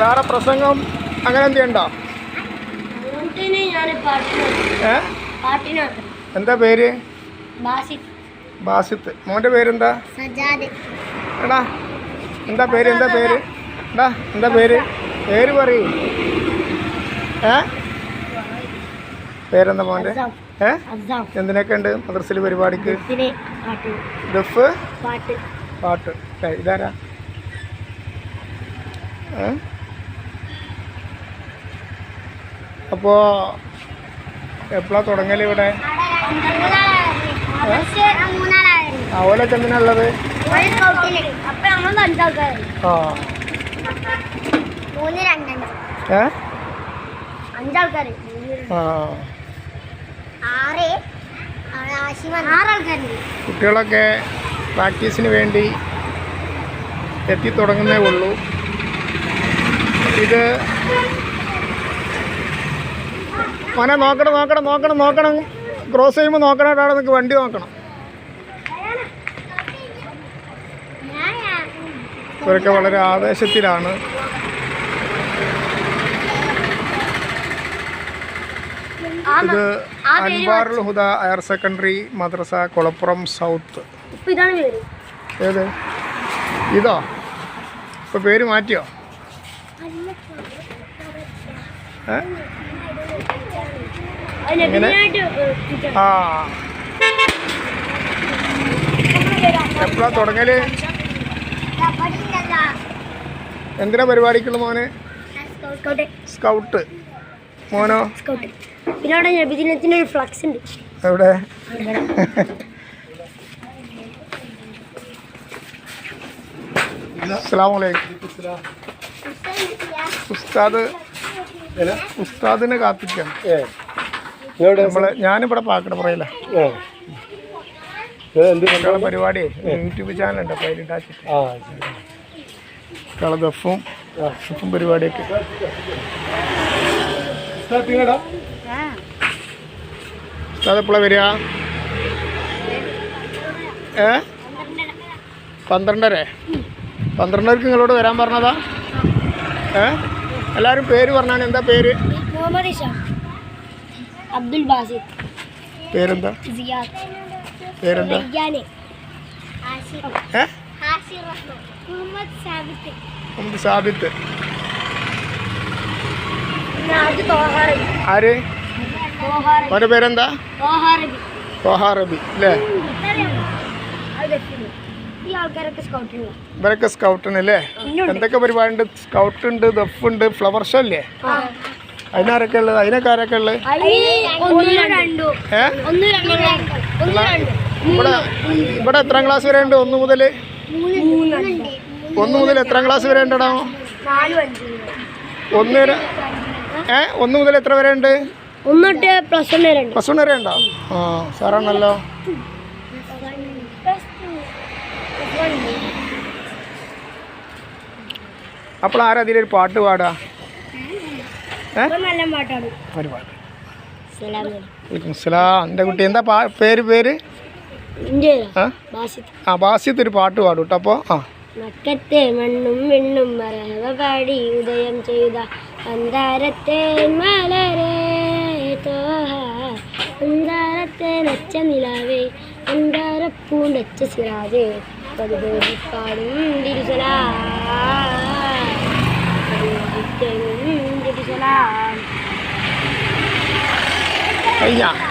വേറെ പ്രസംഗം അങ്ങനെ ഏ? എന്താ പേര്? ബാസിത്. ബാസിത്ത് മോന്റെ പേരെന്താ? എടാ എന്താ പേര്? എന്താ പേര്? എടാ എന്താ പേര്? പേര് പറയൂ. ഏ? പേരെന്താ മോന്റെ? ഏ? എന്തിനൊക്കെ ഉണ്ട് മദ്രസിൽ പരിപാടിക്ക്? ദഫ് പാട്ട്. പാട്ട്. ഇതാരാ? ഏ? അപ്പോൾ എപ്പോഴാണ് തുടങ്ങൽ ഇവിടെ? ആ ഓലൊക്കെ എന്തിനാ ഉള്ളത്? അപ്പൊ നമ്മൾ അഞ്ചാൾക്കാരായി ആ. ഏ? കുട്ടികളൊക്കെ പ്രാക്ടീസിന് വേണ്ടി എത്തിത്തുടങ്ങുന്നേ ഉള്ളൂ. ഇത് മോനെ നോക്കണം നോക്കണം നോക്കണം നോക്കണം. ക്രോസ് ചെയ്യുമ്പോൾ നോക്കണം അവിടെ നിങ്ങൾക്ക് വണ്ടി നോക്കണം. ഇവരൊക്കെ വളരെ ആവേശത്തിലാണ്. ഇത് Anwarul Huda higher secondary Madrasa Kulappuram south. ഏത്? ഇതോ? ഇപ്പൊ പേര് മാറ്റിയോ? ഏ? എങ്ങനെ? ആ. എപ്പോഴാ തുടങ്ങൽ? എന്തിനാ പരിപാടിക്കുള്ള മോനെ? സ്കൗട്ട്. മോനോ? പിന്നെ അവിടെ നബിദിനത്തിന്റെ ഒരു ഫ്ലക്സ് ഉണ്ട്. എവിടെ? അസ്സലാമലൈക്കും ഉസ്താദ് ഉസ്താദിനെ കാത്തിക്കാണ് നമ്മളെ ഞാനിവിടെ പാക്കടപ്പുറയില്ല കുട്ടികളെ പരിപാടി യൂട്യൂബ് ചാനലുണ്ട് അപ്പോൾ അതിലിട്ടാച്ചിട്ട് കുട്ടികളെ ദഫും ദഫും പരിപാടിയൊക്കെ. ഉസ്താദ് എപ്പോഴാണ് വരിക? ഏ? പന്ത്രണ്ടര. പന്ത്രണ്ടരക്ക് നിങ്ങളോട് വരാൻ പറഞ്ഞതാ? ഏ? എല്ലാവരും പേര് പറഞ്ഞാണ്. എന്താ പേര്? മുഹമ്മദ് ഇഷാം. അബ്ദുൽ ബാസിദ് പേരെന്താ? സിയാദ്. പേരെന്താ? മുഹമ്മദ് സാബിത്ത്. ആര്? തോഹാറബി. അവന്റെ പേരെന്താ? തോഹാറബി. തോഹാ റബി അല്ലേ. ഈ ആൾക്കാരൊക്കെ സ്കൗട്ടിന് ഇവരൊക്കെ സ്കൗട്ടിന് അല്ലേ? എന്തൊക്കെ പരിപാടി ഉണ്ട് സ്കൗട്ട് ഉണ്ട് ദഫ് ഉണ്ട് ഫ്ലവർ ഷോ അല്ലേ അതിനാരൊക്കെ ഉള്ളത്? അതിനൊക്കെ ആരൊക്കെ ഉള്ളത് ഒന്നും രണ്ടും. ഏ? ഒന്ന് രണ്ടും. ഒന്ന് രണ്ട്. ഇവിടെ ഇവിടെ എത്രാം ക്ലാസ് വരെ ഉണ്ട്? ഒന്ന് മുതൽ ഒന്ന് മുതൽ എത്രാം ക്ലാസ് വരെ ഉണ്ടോ നാലും അഞ്ചും. ഒന്ന് വരെ ഏ? ഒന്ന് മുതൽ എത്ര വരെ ഉണ്ട്? ഒന്നൊട്ട് പ്ലസ് വരെ ഉണ്ട്. പ്ലസ് വൺ വരെ ഉണ്ടോ? ആ സാറാണല്ലോ അപ്പോൾ ആരാ അതിലൊരു പാട്ട് പാടാ ഏ? നല്ല പാട്ടാണ്. ഒരു പാട്ട്. എന്റെ കുട്ടി എന്താ പേര് പേര്? ആ? ബാസിത്ത്. ഒരു പാട്ട് പാടും കേട്ടോ അപ്പോൾ ആ. മക്കത്തെ മണ്ണും വെണ്ണും മറവ പാടി ഉദയം ചെയ്ത അന്താരത്തെ മലരേ തോഹ. അന്താരത്തെ നച്ച നിലാവേ അന്താരപ്പൂണ്ടച്ച സിറാജേ. പതുപോയി പാടും തിരുസലാം. തിരുസലാം കഴിഞ്ഞാ